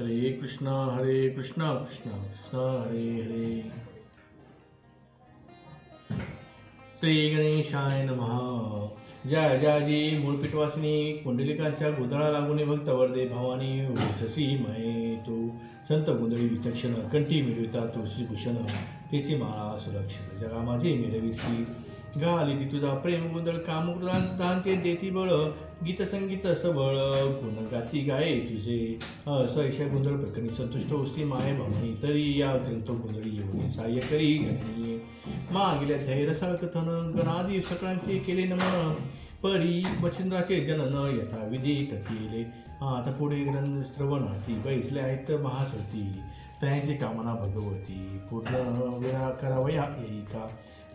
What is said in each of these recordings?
हरे कृष्णा हरे कृष्णा कृष्णा कृष्णा हरे हरे। श्री गणेशाय नमः। जय जयाजी मूळपीठवासिनी कुंडलिकांच्या गोंधळा लागून भक्त वर्दे भवानी ससी मये तो। संत गोंधळी विचक्षण कंठी मिळविता तुळशी भूषण तिची माळा सुरक्षित जगा माझे मिळविसी गाली ती तुझा प्रेम गोंधळ कामकृतांचे देती बळ. गीत संगीत सबळ गुण गाती गाये तुझे. असैशा गोंधळ प्रकरणी संतुष्ट होस्ती माय भवानी तरी. या ग्रंथ गोंधळी येऊन साह्य करी जननी मागिल्या धैर्यसाळ कथन गणादी सकळांचे केले नमन. परी मच्छिंद्राचे जनन यथाविधी कथिले आता पुढे ग्रंथ श्रवणार्थी बैसले आहेत महासती त्यांची कामना भगवती. पूर्ण विरा करावया एका.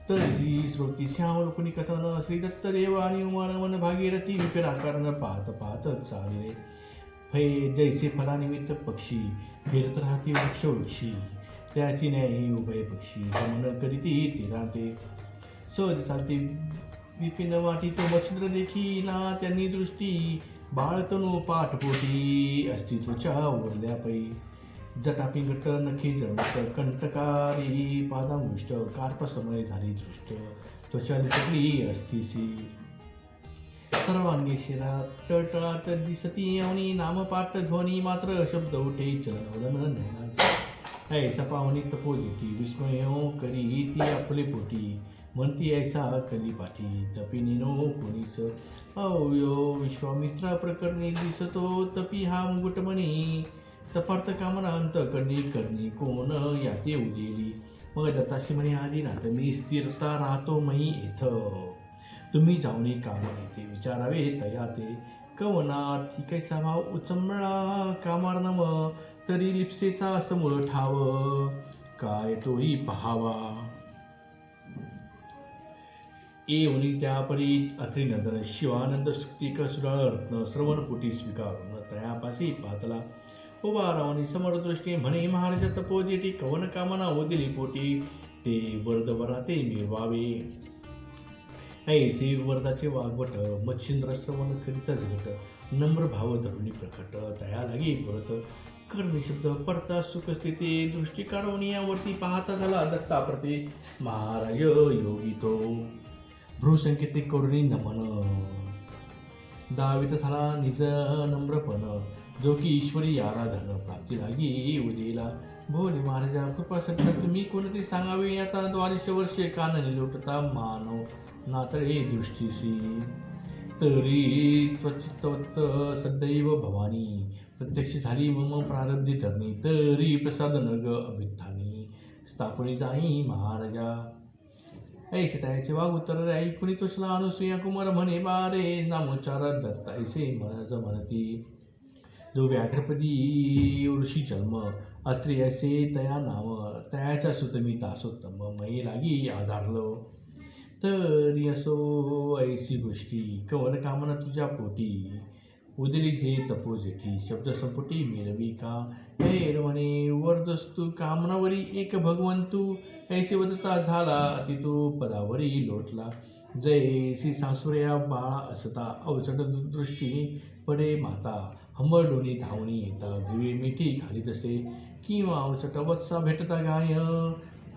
तरी श्रोती श्याम लोकनी कथन श्री दत्त देव आणि उमानवन भागीरथी विपिन पाहत पाहत चालले फै जैसे फलानिमित्त पक्षी फिरत राहती वृक्ष वृक्षी। त्याची न्यायी उभय पक्षी गमन करीती तिराते सहज चालते विपिन वाटी तो मच्छिंद्र देखी ना त्यांनी दृष्टी। बाळतनु पाठपोटी अस्तित्वच्या उरल्या पै जटापिंगट नखी जमत कंटकारी पादामुष्ट कार्पसमय झाली दृष्ट त्वचाली लिटली अस्तिसी सर्वांगी शिरा टळटळाट दिसती अवनी नामपाठ ध्वनी मात्र शब्द उठे चलन नयनाचे. ऐसा पाहुणी तपोजिती विस्मय करी ती आपले पोटी. म्हणती ऐसा कली पाठी तपिनी निनो कोणीच. अवयो विश्वामित्रा प्रकरणी दिसतो तपी हा मुकुटमणी. तपार्थ कामना अंत करणी करणी कोण याते उदेली मग दत्ताशी म्हणे आधी नाथ मी स्थिरता राहतो मही इथं. तुम्ही जाऊन काम येते विचारावे तया ते. कवनार्थी कैसा भाव उचमळा कामार नम तरी लिप्सेचा समोर ठाव. काय तोही पहावा. येऊनी त्या परी अत्री नदन शिवानंद सुक्तिक सुराळ रत्न श्रवणपुटी स्वीकारून तयापासी पातला. उभा रावणी समोर दृष्टी म्हणे महाराज तपोजेटी कवन कामना ओदिली पोटी ते वरदवरा ते मिळवावे ऐसे वरदाचे वागवट मच्छिंद्र श्रवण करीतच घट नम्र भाव धरुणी प्रकट दया लागी परत कर्णी शब्द पडता सुखस्थिती दृष्टी काढून यावरती पाहता झाला दत्ता प्रती महाराज योगी तो भ्रूसंकेते करुणी नमन दावित झाला निज नम्रपण जो की ईश्वरी आराधना प्राप्ती लागी उदेला भोले महाराजा कृपा सत्ता तुम्ही कोणतरी सांगावे? आता द्वादश वर्षे कानने लोटता मानव नातळे दृष्टीशी. तरी त्वचित्तवत्त सदैव भवानी. प्रत्यक्ष झाली मम प्रारब्धी धरणी तरी प्रसाद नग अभित्थानी स्थापनी जाई महाराजा. ऐसे त्याचे वाघ उत्तर ऐकुणी तुसला अनुसुया कुमार म्हणे बारे नामोचारात दत्त ऐसे मनज म्हणती जो व्याघ्रपदी ऋषी जन्म अत्रे ऐसे तया नाम तयाच्या सुतमी तासोत्तम मयी लागी आधारलो. तरी असो ऐसी गोष्टी कवन कामना तुझ्या पोटी? उदली जे तपोजेठी शब्द संपुटी मिळवी का? हे म्हणे वरदस्तू कामनावरी एक भगवंतू ऐसे वदता झाला ती तो पदावरी लोटला. जैसी सासुर्या बाळा असता अवचट दृष्टी पडे माता. हंबरडोनी धावणी येता दिवे मिठी खाली तसे. किंवा अवचट वत्सा भेटता गाय.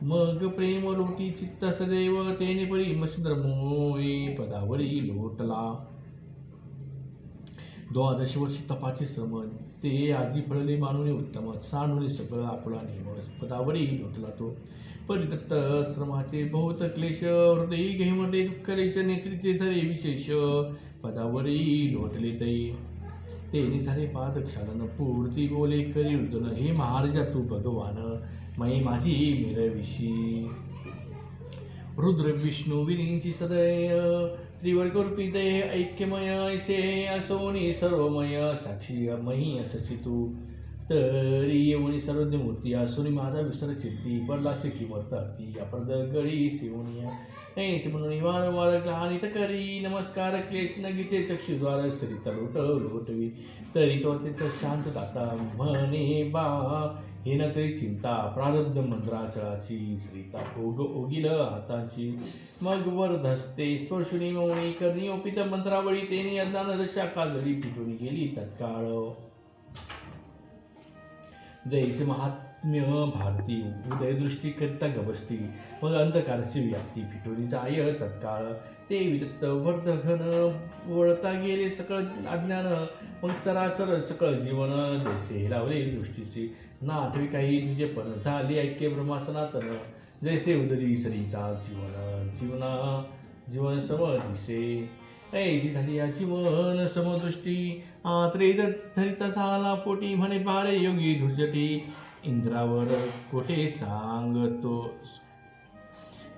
मग प्रेम लोटी चित्त सदैव तेने परी मच्छिंद्र मोये पदावरी लोटला. द्वादश वर्ष तपाचे श्रम ते आजी फळले मानुने उत्तम. सांडुले सगळं आपला नेम पदावरी लोटला तो. परितप्त श्रमाचे बहुत क्लेश हृदयी घेमले दुःखलेश नेत्रीचे धरे विशेष. पदावरी लोटले तई. तेने झाले पादक्षालन पूर्ती बोले करी उर्दन हे महाराजा तू भगवान मै माझी मिरविशी रुद्र विष्णू विरींची सदय त्रिवर्गरूपी दय ऐक्यमय ऐसे असोनी सर्वमय साक्षी मही अससी तू. तरी येऊनी सर्वज्ञ मूर्ती असोनी माझा विसर चित्ती पडलासे किमर्थार्थी अपरद गळी शिवनिया ऐश म्हणून वारंवार ग्लानित करी नमस्कार क्लेश नगीचे चक्षुद्वार सरिता लोट लोटवी तरी तो अत्यंत शांत दाता म्हणे बा हे न तरी चिंता प्रारब्ध मंत्राचळाची सरिता ओग ओगिल हाताची मग वर धसते स्पर्शुनी मौनी करणी ओपित मंत्रावळी तेने अज्ञान दशा कालडी पिटून गेली तत्काळ जैसे महात्म्य भारती उदयदृष्टी करिता मग अंधकारची व्याप्ती फिटोरी आय तत्काळ ते विदत्त वर्धघन वळता गेले सकळ अज्ञान मग चराचर सकळ जीवन जैसे लावले दृष्टीचे ना आठवी काही तुझे पण झाले ऐक्य ब्रह्मासनातन जैसे उदरी सरिता जीवन जीवना जीवन सम दिसे. ऐशी झाली याची मन समदृष्टी आत्रे धरिता झाला पोटी म्हणे पारे योगी धुर्जटी इंद्रावर कोठे सांगतो?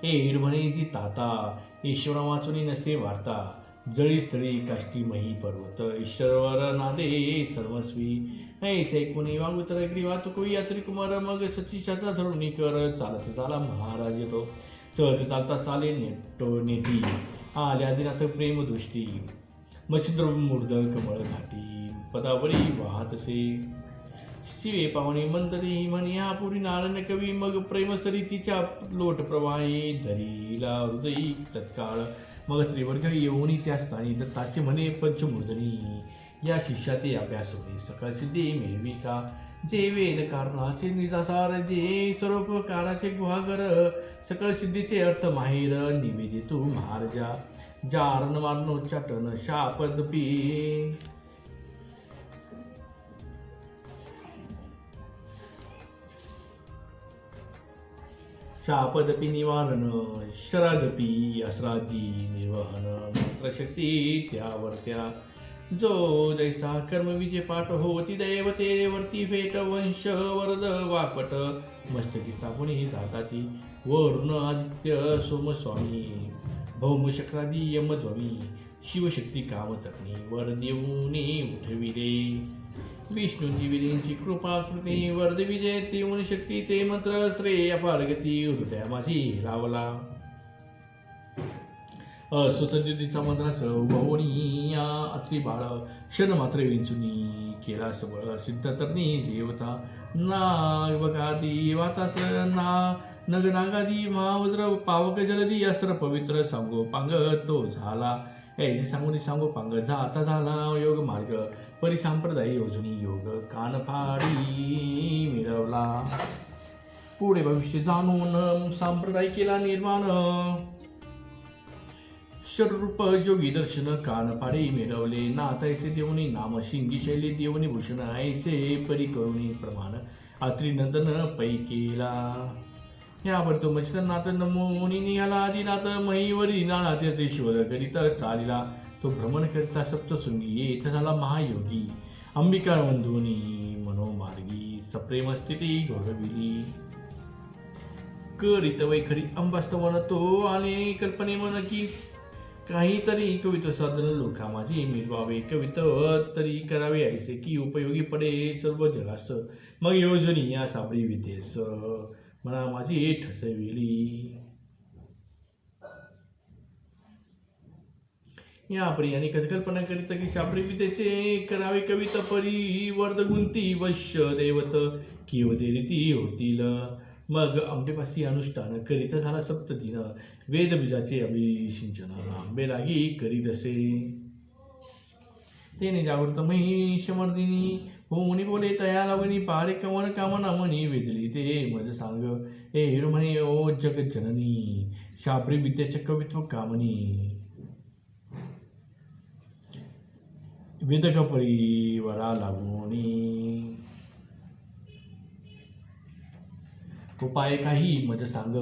एड म्हणे जी ताता ईश्वरा वाचुनी नसे वार्ता। जळी स्थळी काष्टी मही पर्वत ईश्वरवर नादे सर्वस्वी। ऐसे कुणी वागुतर अग्री वाहतुको यात्री कुमार मग सचिशाचा धरुणी कर चालत चाला महाराज तो सहज चालता चाले नेटो निधी आल्या दिनात प्रेम दृष्टी मच्छिद्र मूर्ध कमळ घाटी पदावरी वाहतसे शिवे पाहुणे मंदरी म्हणया पुरी नारायण कवी मग प्रेमसरी तिच्या लोट प्रवाही धरीला हृदयी तत्काळ. मग त्रिवर्ग येऊनी त्या स्थानी दत्ताचे म्हणे पंचमूर्धनी या शिष्याते अभ्यास होते सकळ सिद्धी मिळवी का? जे वेद कारणाचे निजासार जे सर्वप्रकाराचे गुहागर सकळ सिद्धीचे अर्थ माहिर निवेदी तू महाराजा जारण मारणोच्चाटन शापदपी शापदपी निवारण शरादपी अस्रादी निर्वहन मंत्रशक्ती त्यावरत्या जो जैसा कर्मविजय पाठ होती दैवते वरती भेट वंश वरद वाकपट मस्तकी स्थापनी जाताती वरुण आदित्य सोमस्वामी भौम शक्रादी यमध्वमी शिवशक्ती कामतरणी वर देऊनी उठविले. विष्णूची विलींची कृपा कृती वरद विजय ते शक्ती ते मंत्र श्रेय पारगती हृदया माझी लावला. स्वतंत्रतेचा मंत्रास ववणी अत्री बाळ क्षण मात्र विंचुनी केला सबळ सिद्ध तरणी ना नाग वातास ना नग नागादी महावज्र पावक जलदी अस्त्र पवित्र सांगो पांग तो झाला. ऐसे सांगून सांगो पांग जाता झाला योग मार्ग परिसांप्रदायी योजनी योग कानफाडी मिळवला. पुढे भविष्य जाणून संप्रदाय केला निर्माण शरूप जोगी दर्शन कानफाडी मिळवले नाथ ऐसे देवनी नाम शिंगी शैली देवनी भूषण ऐसे परी करुणी प्रमाण. अत्रिनंदन पै केला. यावर तो मच्छनाथ नमोनी निघाला आदिनाथ महीवरी नाना तीर्थ शोध चालिला. तो भ्रमण करता सप्तसुंगी येथ झाला महायोगी. अंबिका वंधुनी मनोमार्गी सप्रेम स्थिती घोडविली करीत वैखरी अंबास्तवन तो आणि कल्पने मन की काहीतरी कवित साधन लोका माझी मिळवावे. कवित्व तरी करावे ऐसे की उपयोगी पडे सर्व जगास. मग योजनी या साबरी वितेस. मला माझी ठसविली. या आणि कल्पना करीत की शाबरी वितेचे करावे कविता परी वर्ध गुंती वश्य दैवत. किवते रीती होतील. मग अंबेपासी अनुष्ठान करीत झाला सप्तदिन. वेदबीजाचे अभिसिंचन आंबे लागी करीत असे. तेने जागृत महिषमर्दिनी होऊनी बोले तया लावणी पारे कवन कामना मनी वेदली ते मज सांग ए हिरो ओ जग जननी शाबरी विद्याचे कवित्व कामनी. वेदक परिवरा लागोणी उपाय काही मज सांग.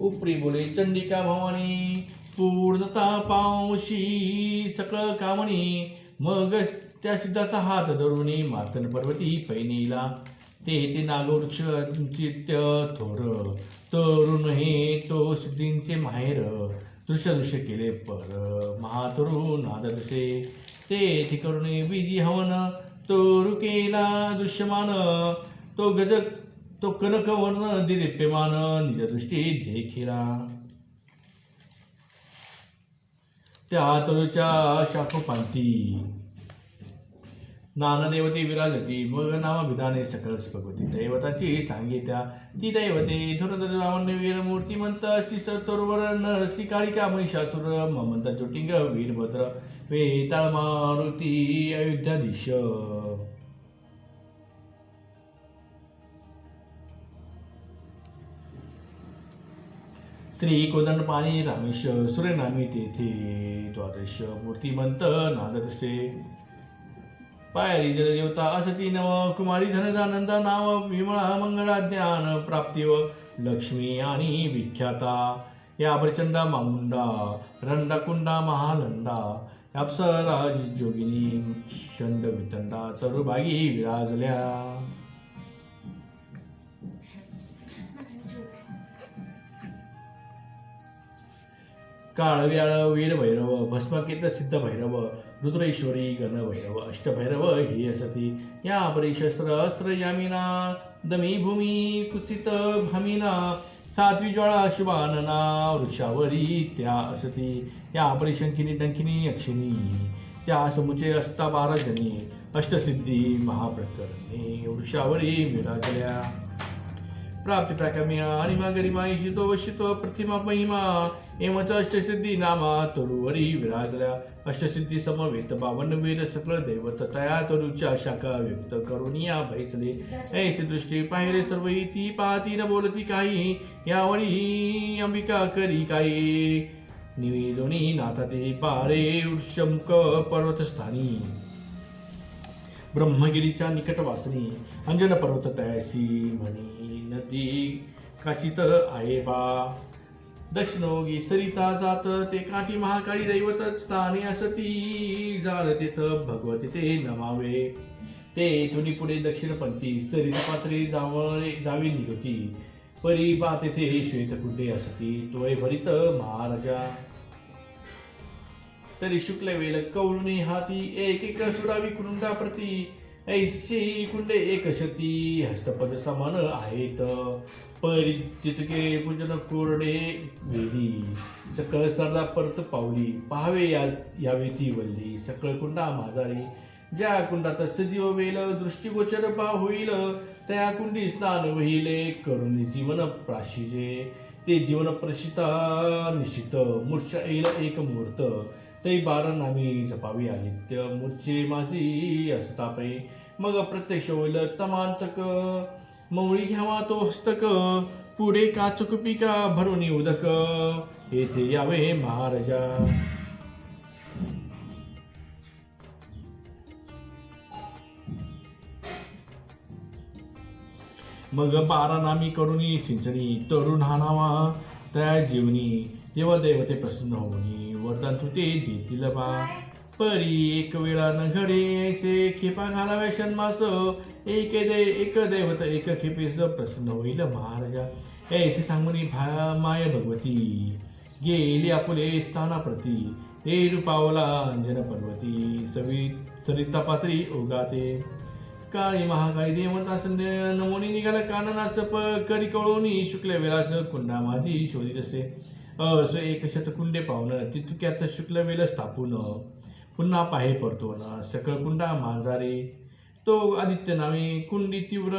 उपरी बोले चंडिका भवानी पूर्णता पावशी सकळ कामणी मग त्या सिद्धाचा हात धरुणी मातन पर्वती पैनीला. ते ते नागवृक्ष चित्य थोर तरुण हे तो सिद्धींचे माहेर दृश्य दृश्य केले पर महातरुण नादरसे ते ते करुणे बीजी हवन तो रुकेला दृश्यमान तो गज तो कनकवर्ण दिदीप्यमान निज दृष्टी देखिला त्या तरुच्या शाखोपांती नानदेवती विराजती मग नामाभिधाने सकल भगवती दैवताची सांगित्या ती दैवते धुरधर वीरमूर्ती मूर्तिमंत अशी सतोरवर नरसी काळिका महिषासुर ममंत ज्योतिंग वीरभद्र वेताळ मारुती अयोध्याधीश. स्त्री कोदंड पाणी रामेश सूर्यनामी तेथे द्वादश मूर्तिमंत नादरसे पायरी जलदेवता असती नव कुमारी धनदानंदा नाव विमळा मंगळा ज्ञान प्राप्तीव लक्ष्मी आणि विख्याता। या प्रचंडा मामुंडा रंडाकुंडा महालंडा अप्सरा जोगिनी शंड वितंडा तरुभागी विराजल्या। काळव्याळ वीरभैरव भस्मकेत सिद्ध भैरव रुद्रेश्वरी गणभैरव अष्टभैरव ही असती. या परिशस्त्र अस्त्र यामिना दमी भूमी कुचित भामिना सात्वी ज्वाळा शुभानना वृक्षावरी त्या असती. या परिशंकिनी डंकिनी अक्षिणी त्या समुचे असता बारा जनी अष्टसिद्धी महाप्रकरणी वृक्षावरी विराजल्या. प्राप्ती प्राकम्या अनिमा गरिमा ईशितो वशितो प्रतिमा महिमा एमच अष्टसिद्धी नामा तरुवरी विराजल्या अष्टसिद्धी समवेत बावन वेद सकळ दैवत तया तरुच्या शाखा व्यक्त करून या भैसले ऐसे दृष्टी पाहिले सर्व ती पाहती न बोलती काही। यावरी अंबिका करी काही। निवेदोनी नाथा ते पारे वृषमुख पर्वतस्थानी। ब्रह्मगिरीच्या निकट वासनी अंजन पर्वत तयासी म्हणी नदी काचित आहे बा। दक्षिणोगी सरिता जात ते काठी महाकाळी दैवत स्थानी असती. जाण तिथ भगवती ते नमावे. ते इथून पुढे दक्षिणपंथी सरिता पात्रे जावळे जावी निघती. परी बा तेथे श्वेतकुंडे असती. तोय भरित महाराजा. तरी शुक्ल वेल कवळुनी हाती एक एक सुडावी कुंडा प्रती. ऐशी कुंडे एक शती. हस्तपद समान आहेत. परी तितके पूजन कोरडे वेली. सकळ सरदा परत पावली. पाहावे या यावे ती वल्ली. सकळ कुंडा माझारी ज्या कुंडात सजीव वेल दृष्टीगोचर पा होईल त्या कुंडी स्नान वहिले करून जीवन प्राशिजे. ते जीवन प्रशिता निश्चित मूर्छ येईल एक मूर्त तै बारा नामी जपावी आदित्य मूर्छे माझी असतापे मग प्रत्यक्ष होईल तमांतक. मौळी घ्यावा तो हस्तक. पुढे काचुक पिका भरून उदक येथे यावे महाराजा. मग बारा नामी करुणी सिंचनी तरुण हानावा त्या जीवनी तेव्हा देवते प्रसन्न होऊनी वरदान तुते देतील बा. परी एक वेळा न घडे ऐसे खेपा घालाव्या षण्मास. एक दे एक दैवत एक खेपेस प्रसन्न होईल महाराजा. ऐसे सांगून भा माय भगवती. गेली आपुले स्थानाप्रती. हे रूपावला अंजन पर्वती. सवी सरिता पात्री उगाते. काळी महाकाळी देवतास नमोनी निघाला काननास प करी कळोनी शुक्ल वेलास कुंडा माझी शोधित असे. अस एक शतकुंडे पाहुन तितक्यात शुक्ल वेल स्थापून. पुन्हा पाहे परतोन सकळ कुंडा मांजारे. तो आदित्य नावे कुंडी तीव्र.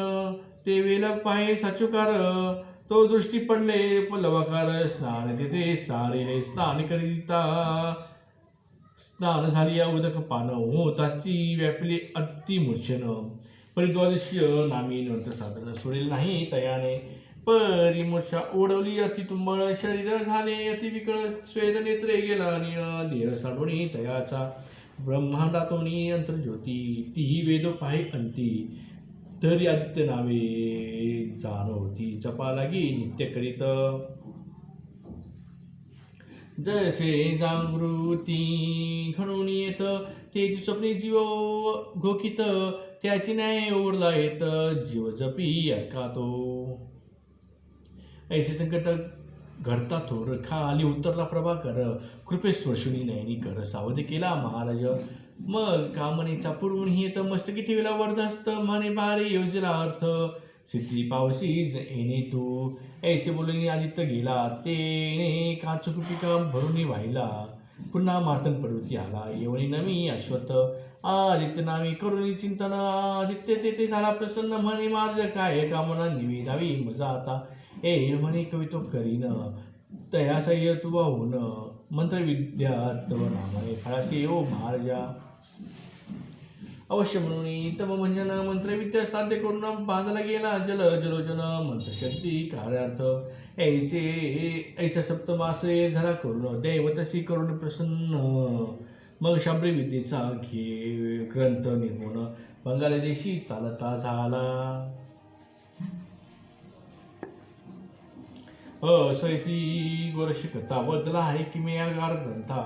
ते वेल पाहे साचुकार. तो दृष्टी पडले पल्लवाकार. स्नान तिथे सारेले स्नान करिता. स्नान झाली या उदक पान. होताची व्यापली अति मूर्छन. परिद्वादश्य नामी नंतर साधन सोडेल नाही तयाने. परी मूर्छा ओढवली अति तुंबळ शरीर झाले अति विकळ स्वेद नेत्रे गेला निळ साडोणी तयाचा. ब्रह्मांडातोनी अंतर्ज्योती तीही वेदो पाहि अंती. तरी आदित्य नावे जाणवती जपा लागी नित्य करीत. जसे जागृती घडून येत तेची स्वप्ने जीव घोकित त्याची न्याय ओढला येत जीव जपी ऐका तो ऐसे संकट घडता थोर खाली उतरला प्रभाकर. कर स्पर्शुनी नयनी कर सावध केला महाराज. मग कामनेचा पुरवून ही तर मस्तकी ठेवला वरदस्त. म्हणे बारे योजला अर्थ. सिद्धी पावसी येणे तू. ऐसे बोलून आदित्य गेला. तेने काच पिका भरून वाहिला पुन्हा मार्तन पडवती आला. येवणी नमी अश्वत आदित्य नामी करुणी चिंतन. आदित्य तेथे झाला प्रसन्न. म्हणे माझ काय? कामना निवेदावी मजा आता ए म्हणे कवितो करीन तयासह्य तू वाहून मंत्रविद्या तव नामाने ओ महाराजा। अवश्य म्हणून तम भंजन मंत्रविद्या साध्य करून बांधला गेला जल जलोचन मंत्रशक्ती कार्यार्थ। ऐसे ऐसा सप्तमासे धरा करून दैवतसी करून प्रसन्न। मग शाब्री विद्येचा घे ग्रंथ निर्मून बंगाली देशी चालता झाला। असैसी गोरशिकता बदला आहे किमयागार ग्रंथा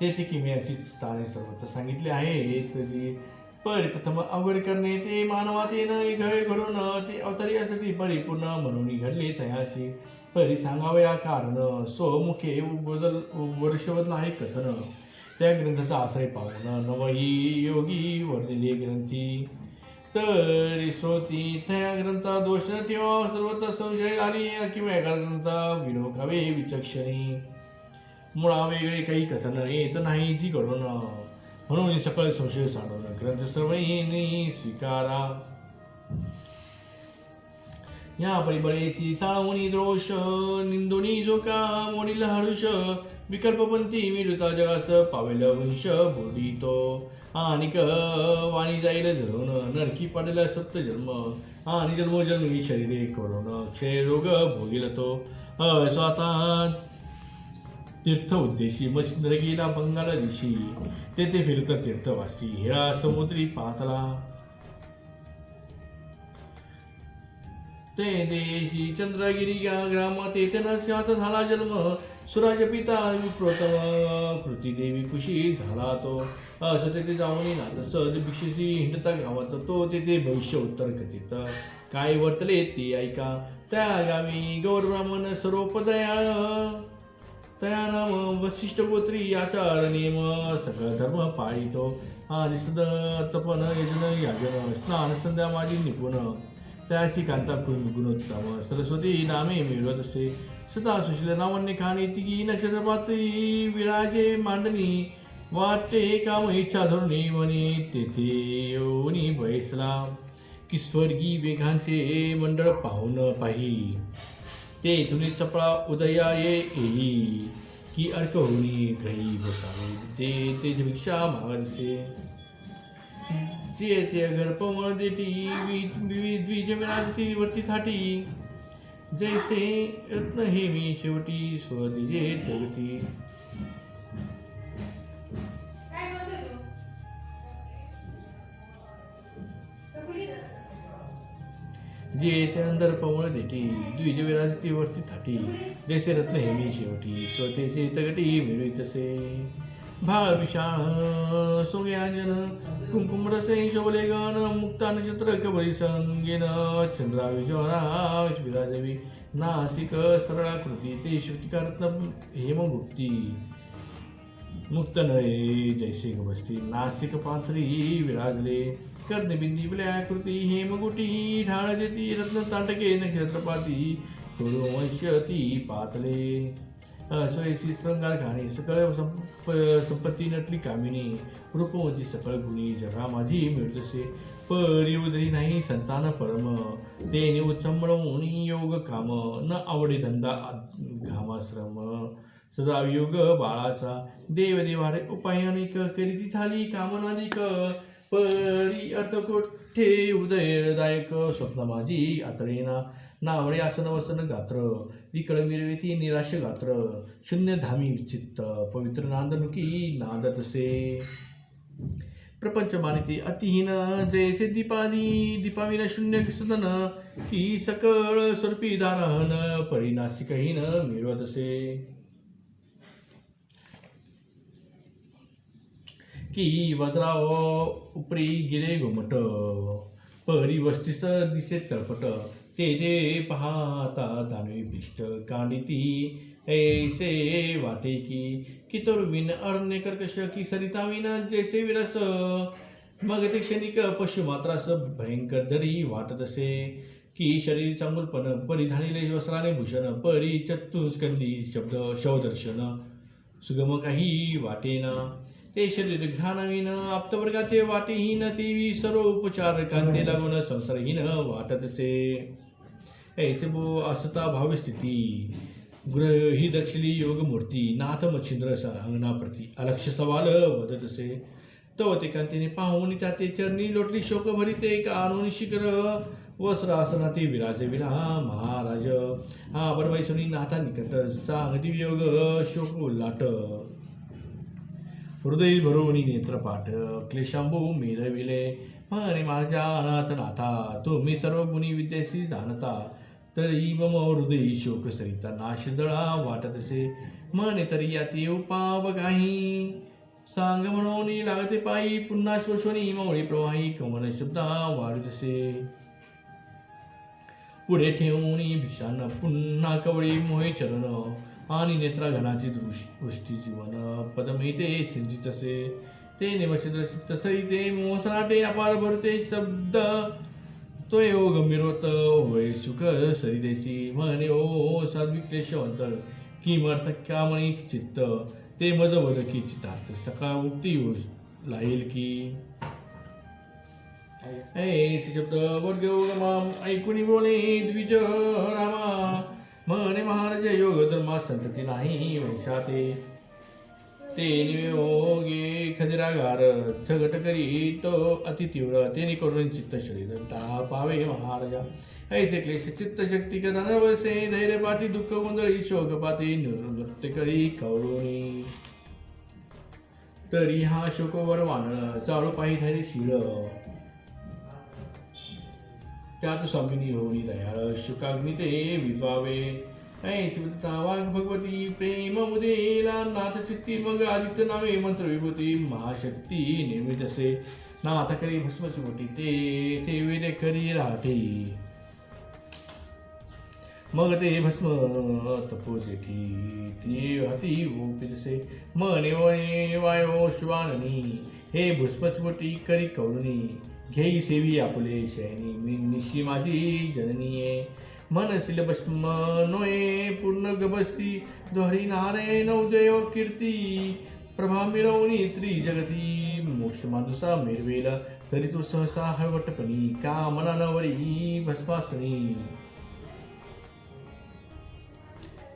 तेथे किमयाची स्थाने सर्वत्र सांगितले आहेत. जी परिप्रथम अवघड करणे ते मानवात येणं घडे घडून ते अवतारी असती परिपूर्ण म्हणून घडले तयाशी. परी सांगावया कारण स्वमुखे बदल वर्ष बदल आहे कथन. त्या ग्रंथाचा आश्रय पाहून नवही योगी वर्धिले ग्रंथी. तरी श्रोती त्या ग्रंथा दोष न ठेवा सर्वत्र संशय आली किंवा ग्रंथा विनोखावे विचक्षणी. मुळा वेगळे काही कथन येत नाही जी घडून म्हणून सकळ संशय साडून ग्रंथ सर्वनी स्वीकारा. या परिबळेची चावणी द्रोष निंदोनी जोका मोडील हरुष विकल्पपंथी मिळता जगास पावेल वंश बोडितो आणि वाणी जाईल झरून नरकी पडेल सप्त जन्म आणि जन्मोजन्मी शरीरे करून क्षयरोग भोगील तो. स्वतः तीर्थ उद्देशी मच्छिंद्र गेला बंगाल दिशी. तेथे फिरत तीर्थवासी हिरा समुद्री पातला. ते देशी चंद्रगिरी या ग्रामात तेथे नरसिंहाचा झाला जन्म. सुराजपिता पिता कृतीदेवी खुशी झाला तो. असं तेथे जाऊन नाथ तसं भिक्षेशी हिंडता गावात तो तेथे भविष्य उत्तर कथित. काय वर्तले ते ऐका. त्या गावी गौर ब्राह्मण सर्वोपदयाळ तया नाम वशिष्ठ गोत्री आचार नियम सगळं धर्म पाळितो. आणि सद तपन यजन याजन स्नान संध्या माझी निपुण. त्याची कांता गुणोत्तम सरस्वती नामे मिळवत असे. सदा सुशील नावन्य खाणी तिघी नक्षत्रपात्री विराजे मांडणी वाटे काम इच्छा धरुणी म्हणी तेथे ओनी बैसला. की स्वर्गी वेगांचे मंडळ पाहून पाही. ते इथून चपळा उदया ये येई की अर्क होणी ग्रही बसावे. ते तेजभिक्षा मागसे जे ते घर पवन देती द्विज विराजती वरती थाटी. जैसे रत्न हे मी शेवटी स्वदिजे जगती जेचे अंदर पवळ देठी द्विज विराजती वरती थाटी. जैसे रत्न हे मी शेवटी स्वतेचे तगटी मिळवी तसे भाळ विशाळ सोग्यांजन कुंकुम रसे शोभले गण मुक्ता नक्षत्र कबरी संगेन चंद्रा विजोरा विराजवी नासिक सरळा कृती ते श्रुतिका रत्न हेमगुप्ती मुक्त नये जैसे बसती नासिक पाथरी विराजले कर्णबिंदी कृती हेमगुटी ढाळ देती रत्न ताटके नक्षत्रपाती वंशती पातले स्वयशी शृंगार घाणे सकळ संप संपत्ती नटली कामिनी। रूपवती सकळ गुणी जगा माझी मिळतसे परी उदरी नाही संतान परम। तेने उचंबळवून योग काम। न आवडे धंदा घामाश्रम। सदा योग बाळाचा। देवदेवारे उपाय अनेक करीती झाली कामनाधिक परी अर्थ कोठे उदयदायक। स्वप्न माझी आतळेना नावडे आसन वसन गात्र विकळ विरविती निराश गात्र शून्य धामी चित्त पवित्र नांदनुकी नादतसे प्रपंच मानिती अतिहीन जैसे दीपादी दीपाविन शून्य सदन की सकळ स्वरूपी दारहन परिनासिकहीन मिळवतसे की वज्राव उपरी गिरे घुमट परी वस्तीस दिसे तळपट ते पाहता दानवी पिष्ट कांडिती ऐसे वाटे की की तरुविन अरण्य कर्कश की सरिता विना जैसे विरस मग ते क्षणिक पशु मात्रास भयंकर दरी वाटत असे की शरीर चांगुलपण परिधानिले वस्त्राने भूषण परी चतुस्कंदी शब्द शवदर्शन सुगम काही वाटेना ते शरीर घ्राणवीन आप्तवर्गाचे वाटेहीन ते सर्व उपचार कांते लागून संसारहीन वाटत असे. ऐसे वो असता भावस्थिती गृह ही दर्शली योग मूर्ती नाथ मच्छिंद्र अंगणाप्रती अलक्ष सवाल वदत असे तव ते कांतीने पाहून त्या ते चरणी लोटली शोक भरिते ते आणून शिखर। वस्त्र आसना ते विराजे विना महाराज। हा बरवैसनी नाथा निकट सांगती योग शोक उल्लाट। हृदय भरवणी नेत्रपाठ। क्लेशांबू मिरविले। म्हणे माझ्या अनाथ नाथा तुम्ही सर्व गुणी विद्येशी जाणता। तरी मम हृदय शोक सरिता नाशदळा वाटत असे. म्हणे तरी याती उपाव काही. सांग म्हणून लागते पायी पुन्हा शोषणी मौळी प्रवाही कमल शब्दा वाढत असे पुढे ठेवून भिषान पुन्हा कवळी मोहे चरण आणि नेत्राघनाची दृष्- दृष्टी जीवन पदमिते सिंचित असे. ते निवशित सरी ते मोसनाटे अपार भरते शब्द. तो यो गंभीरवत होय सुख सरितेसी म्हणे ओ सात्विक क्लेशवंत किमर्थ कामणी चित्त ते मज वद की चितार्थ सकाळ मुक्ती लाईल की? ऐ शब्द वर्ग माम ऐकून बोले द्विज रामा म्हणे महाराज योग धर्मा संतती नाही वंशाते ते नियोगे खदिरागार झगट करी तो अतितीव्र तेने करून चित्त शरीर ता पावे महाराजा. ऐसे क्लेश चित्त शक्ती कदा नवसे धैर्य पाती दुःख गोंधळी शोक पाती नृत्य करी कौरुणी. तरी हा शोकोवर वाण चाळू पाही धैर्य शिळ. त्यात स्वामिनी होनी दयाळ शुकाग्नी ते विद्वावे वाघ भगवती प्रेम उदेला नाथ सिद्धी मग आदित्य नावे मंत्र विभूती महाशक्ती निर्मित असे नाथ करी भस्मची मोठी ते ते वेद करी राहते. मग ते भस्म तपोसेठी ते हाती ओपितसे मने वळे वायो हो शिवाननी हे भस्मचवटी करी कौरणी घेई सेवी आपले शयनी मी निशी माझी जननीये. मनसिल भस्म नोये पूर्ण गबस्ती दोहरी नारे नवदेव कीर्ती प्रभा मिरवणी त्रिजगती मोक्ष माधुसा मिरवेला तरी तो सहसा हळवटपणी का मनानवरी भस्मासनी।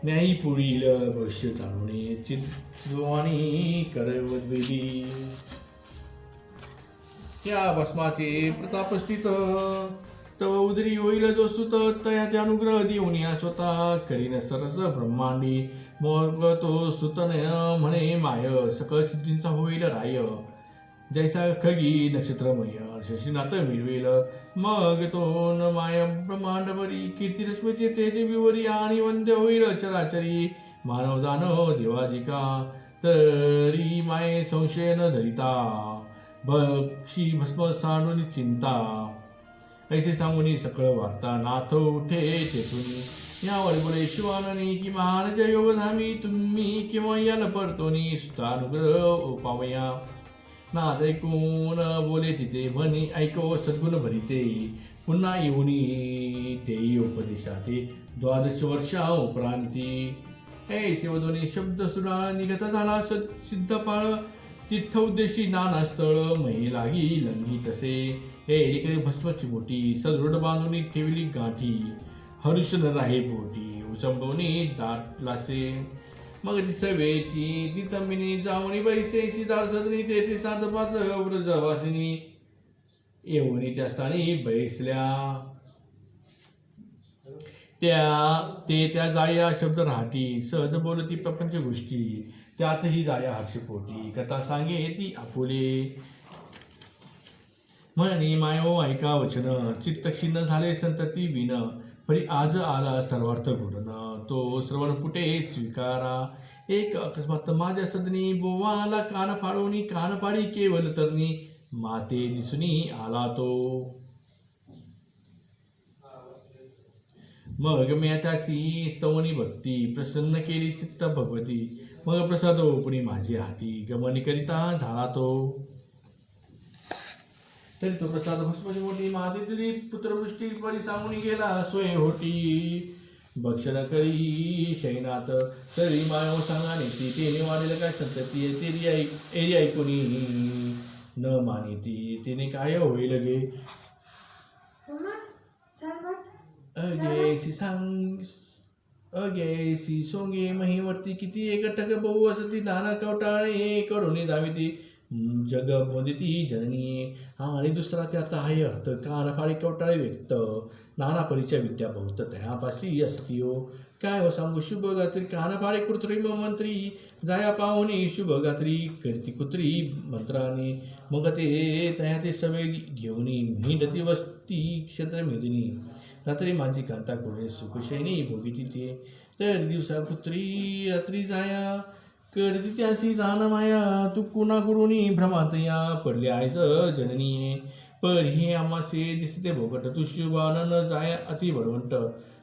न्यायी पुढील भविष्य चालवणे चिद्वाणी करवली या भस्माचे प्रताप स्थित तव उदरी होईल जो सुत तयाचे अनुग्रह देऊन या स्वतः करीन सरस ब्रह्मांडी. मग तो सुतन म्हणे माय सकळ सिद्धींचा होईल राय. जैसा खगी नक्षत्रमय शशीनाथ मिळवेल. मग तो न माय ब्रह्मांडवरी कीर्तिरश्मीचे तेज विवरी आणि वंद्य होईल चराचरी. मानव दानव देवाधिका तरी माय संशय न धरिता. बक्षी भस्म सांडून चिंता. ऐसे सांगून सकळ वार्ता नाथ उठे तेथून. यावर बोले शिवाननी की महाराज योगधामी तुम्ही किंवा याला परतोनी सुतानुग्रह उपावया. नाद ऐकून बोले तिथे म्हणी ऐको सद्गुण भरिते. पुन्हा येऊनी ते उपदेशाते द्वादश वर्षा उपरांती. हे शिवधोनी शब्द सुरा निगत झाला सद- सिद्धपाळ. तीर्थ उद्देशी नाना स्थळ मही लागी लंगी तसे. हे एकीकडे भस्मची मोठी सदृढ बांधून ठेवली गाठी. हरुष राही बोटी पोटी उचंबवणी दाटलासे मग ती सवेची ती तमिनी जावणी बैसे सिदार सदनी तेथे सात पाच व्रजवासिनी येऊनी त्या स्थानी बैसल्या. त्या ते त्या जाया शब्द राहती सहज बोलती प्रपंच गोष्टी. त्यातही जाया हर्षपोटी कथा सांगे ती आपुले. म्हणे मायो ऐका वचन चित्त क्षीण झाले संतती विन। परी आज आला सर्वार्थ गुण तो श्रवण कुठे स्वीकारा। एक अकस्मात माझ्या सदनी बोवाला कान फाडून कान पाडी केवल तरणी। माते दिसुनी आला तो। मग मी त्याशी स्तवनी भक्ती प्रसन्न केली चित्त भगवती। मग प्रसाद ओपणी माझी हाती गमन करिता झाला तो। तरी तो प्रसाद भस्मची मोठी माझी तरी पुत्रवृष्टी परी सांगून गेला सोय होती भक्षण करी शैनात तरी माय सांगाने ती ते निवाडेल काय संतती तेरी ऐक एरी ऐकुनी न मानिती तिने काय होईल गे सांग अगेसी सांग अगेसी सोंगे महिवरती किती एकटक बहु असती नाना कवटाळे करून दाविती. ती बोंदिती जननी आणि दुसरा त्यात आहे अर्थ कान फाळी कवटाळे व्यक्त नाना परिचय विद्या बहुत तयापाशी असती हो काय हो सांगू शुभ गात्री कान फाळे कृत्रिम मंत्री। जाया पाहुणे शुभ गात्री करती कुत्री मंत्राने। मग ते तया ते सवे घेऊन वस्ती क्षेत्र मेदिनी रात्री माझी कांता कोणे सुखशैनी भोगिती ते तर दिवसा पुत्री रात्री जाया। करती त्याशी जाण माया तू कुणाकडून भ्रमात या पडले आयस जननी पर हे आमासे दिसते भोकट तू शुभानन जाय अति बळवंट.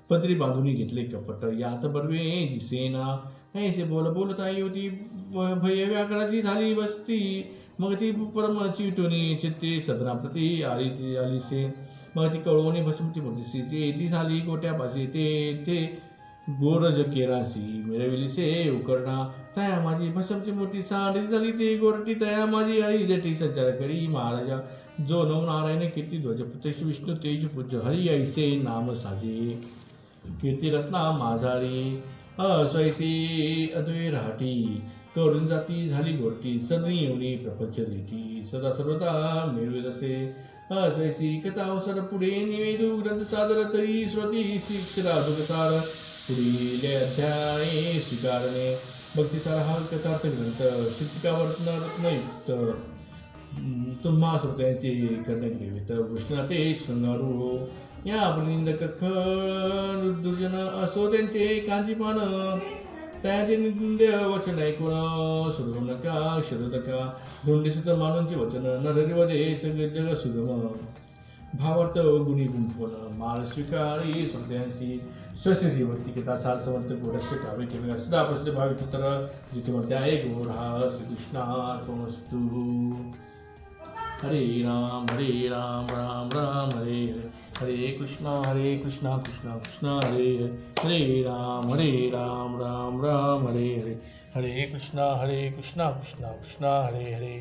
पत्री बांधून घेतले कपट यात बरवे दिसेना. ऐसे बोल बोलत आई होती भय व्याकराची झाली बसती. मग ती परम चिटोनी चित्ते सदनाप्रती आली ती आलीसे. मग ती कळवणी भस्मती बुद्धिसीची ती झाली गोट्यापाशी ते ते गोरज केरासी मिळविलीसे उकरणा तया माझी भसमची मोठी सांडी झाली ती गोरटी तया माझी आई जटी संचार करी महाराजा। जो नव नारायण कीर्ती ध्वज प्रत्यक्ष विष्णू तेज पूज हरी ऐसे नाम साजे। कीर्तिरत्ना माझारी असैसी अद्वे राहटी करून जाती झाली गोरटी सदनी येऊनी प्रपंच देती। सदा सर्वदा मिळवेल असे असैसी कथा अवसर पुढे निवेदू ग्रंथ सादर तरी श्रोती शिक्षरा दुखसार पुढील अध्याय स्वीकारणे भक्तीचा हा कथार्थ ग्रंथ शिक्षिका वर्तन रत्नयुक्त तुम्हा श्रोत्यांचे करण्यात कृष्णा कृष्णाते शृंगारू या निंदक खळ दुर्जन असो त्यांचे कांजीपान. त्याचे निंद वचन ऐकून सुरू नका शरू नका. धोंडीसुद्धा मानूनचे वचन नररिवदे सगळे जग सुगम. भावार्थ गुणी गुंफून माळ स्वीकारी श्रोत्यांशी. स्वस्य जीवंती किता सार समर्थ गोरक्ष कावे केले सदा प्रसिद्ध भावी चित्र जिथे आहे गोरा श्रीकृष्णार्पणस्तु हरे राम हरे राम राम राम हरे हरे। हरे कृष्णा हरे कृष्णा कृष्णा कृष्णा हरे हरे। हरे राम हरे राम राम राम हरे हरे। हरे कृष्णा हरे कृष्णा कृष्णा कृष्णा हरे हरे।